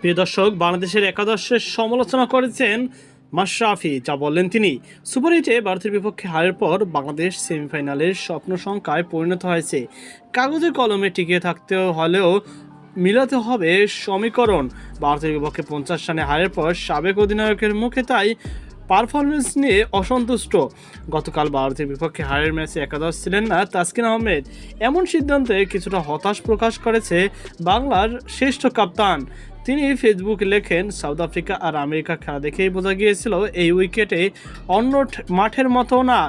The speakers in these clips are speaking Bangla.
প্রিয় দর্শক, বাংলাদেশের একাদশের সমালোচনা করেছেন মাশরাফি, যা বললেন তিনি। সুপার এইটে ভারতের বিপক্ষে হারের পর বাংলাদেশ সেমিফাইনালের স্বপ্ন সংখ্যায় পরিণত হয়েছে। কাগজে কলমে টিকে থাকতে হলেও মিলাতে হবে সমীকরণ। ভারতের বিপক্ষে পঞ্চাশ রানে হারের পর সাবেক অধিনায়কের মুখে তাই পারফরমেন্স নিয়ে অসন্তুষ্ট। গতকাল ভারতের বিপক্ষে হারের ম্যাচে একাদশ ছিলেন না তাসকিন আহমেদ। এমন সিদ্ধান্তে কিছুটা হতাশ প্রকাশ করেছে বাংলার শ্রেষ্ঠ কাপ্তান। তিনি ফেসবুক লেখেন, সাউথ আফ্রিকা আর আমেরিকা খেলা দেখেই বোঝা গিয়েছিল এই উইকেটে অন্য মাঠের মতো না।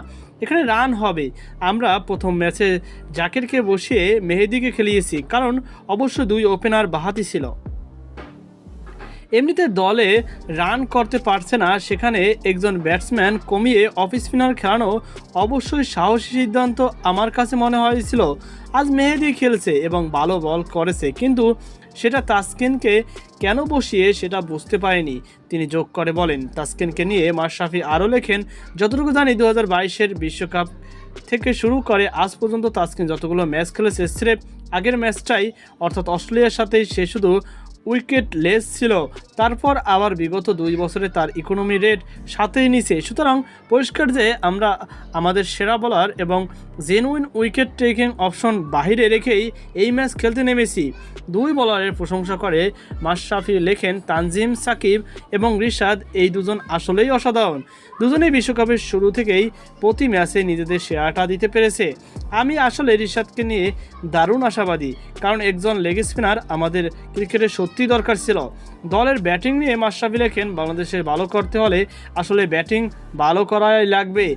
এখানে রান হবে। আমরা প্রথম ম্যাচে জাকিরকে বসিয়ে মেহেদিকে খেলিয়েছি। কারণ অবশ্য দুই ওপেনার বাহাতি ছিল। এমনিতে দলে রান করতে পারছে না, সেখানে একজন ব্যাটসম্যান কমিয়ে অফ স্পিনার খেলানো অবশ্যই সাহসী সিদ্ধান্ত আমার কাছে মনে হয়েছিল। আজ মেহেদি খেলছে এবং ভালো বল করেছে, কিন্তু সেটা তাসকিনকে কেন বসিয়ে সেটা বুঝতে পারেনি। তিনি যোগ করে বলেন, তাসকিনকে নিয়ে মাশরাফি আরও লেখেন, যতটুকু জানি দু হাজার বিশ্বকাপ থেকে শুরু করে আজ পর্যন্ত তাসকিন যতগুলো ম্যাচ খেলেছে, স্রেফ আগের ম্যাচটাই, অর্থাৎ অস্ট্রেলিয়ার সাথেই সে শুধু উইকেট লেস ছিল। তারপর আবার বিগত দুই বছরে তার ইকোনমি রেট সাথেই নিছে সুতরাং পরিষ্কার যে আমরা আমাদের সেরা বলার এবং জেনুইন উইকেট টেকিং অপশন বাহিরে রেখেই এই ম্যাচ খেলতে নেমেছি। দুই বলারের প্রশংসা করে মাশরাফি লেখেন তানজিম সাকিব এবং রিশাদ, এই দুজন আসলেই অসাধারণ। দুজনেই বিশ্বকাপের শুরু থেকেই প্রতি ম্যাচে নিজেদের সেরাটা দিতে পেরেছে। আমি আসলে রিশাদকে নিয়ে দারুণ আশাবাদী, কারণ একজন লেগ স্পিনার আমাদের ক্রিকেটে সত্যি দরকার ছিল। দলের ব্যাটিং নিয়ে মাশরাফি লেখেন, বাংলাদেশের ভালো করতে হলে আসলে ব্যাটিং ভালো করাই লাগবে।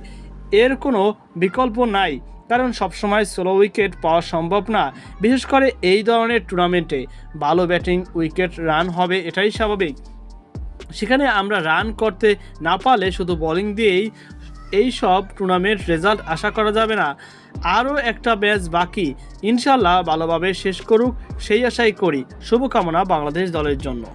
এর কোনো বিকল্প নাই, কারণ সবসময় স্লো উইকেট পাওয়া সম্ভব না। বিশেষ করে এই ধরনের টুর্নামেন্টে ভালো ব্যাটিং, উইকেট, রান হবে, এটাই স্বাভাবিক। সেখানে আমরা রান করতে না পারলে শুধু বোলিং দিয়েই এই সব টুর্নামেন্ট রেজাল্ট আশা করা যাবে না। আরও একটা ব্যাচ বাকি। ইনশাল্লাহ ভালোভাবে শেষ করুক, সেই আশাই করি। শুভকামনা বাংলাদেশ দলের জন্য।